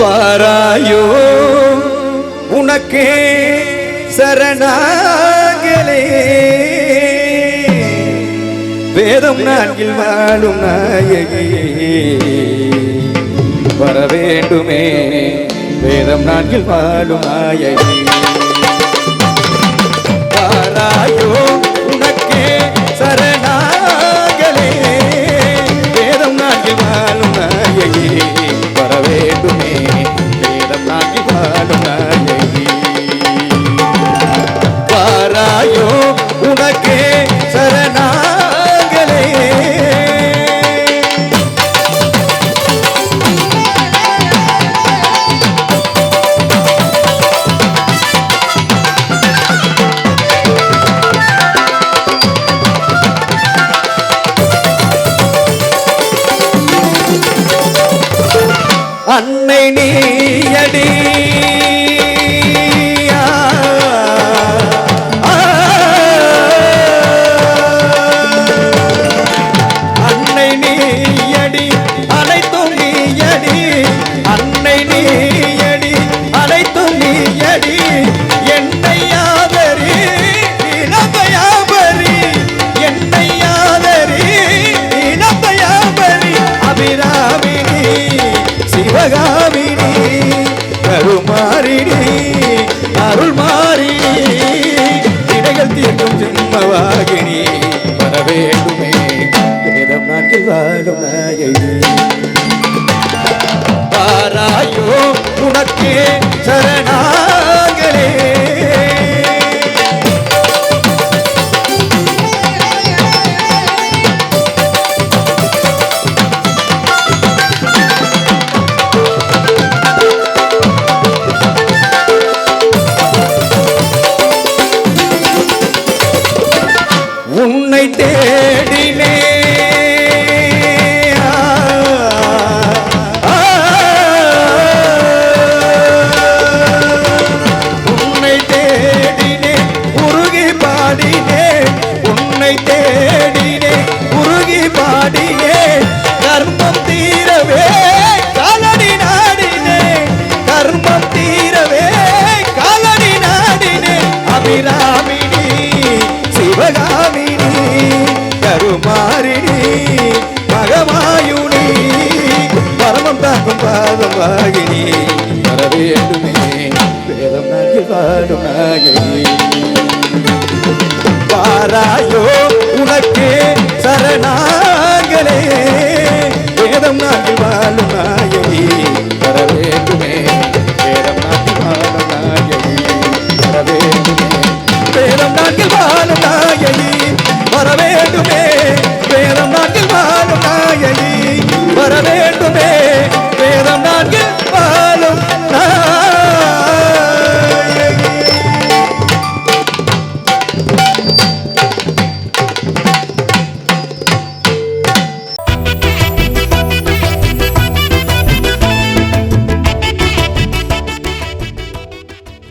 பாராயோ உனக்கே சரணாகலே. வேதம் நான்கில் வாழும் நாயகியே வர வேண்டுமே வேதம் நான்கில் வாழும் நாயகி அன்னை நீயடி. ஆ, ஆ. அன்னை நீயடி அனைத்தும் நீயடி. அன்னை நீயடி அனைத்தும் நீயடி. என்னை யாதரி இளமையாபரி என்னை யாதரி இளமையாபரி அபிராமினி சிவகாமினி கருமாரினி அருள் மாறினி இடைகள் தீர்க்கும் சிம்மவாகினி வர வேண்டுமே வேதம் நாட்டில் வாழும் நாயகி. பாராயோ உனக்கே சரணாகலே. பாதமாகினி மகமாயுனி பரமம் தாக்கும் பாதமாகினி வர வேண்டுமே வேதம் நாட்டில் பாடும் நாகினி வாராயோ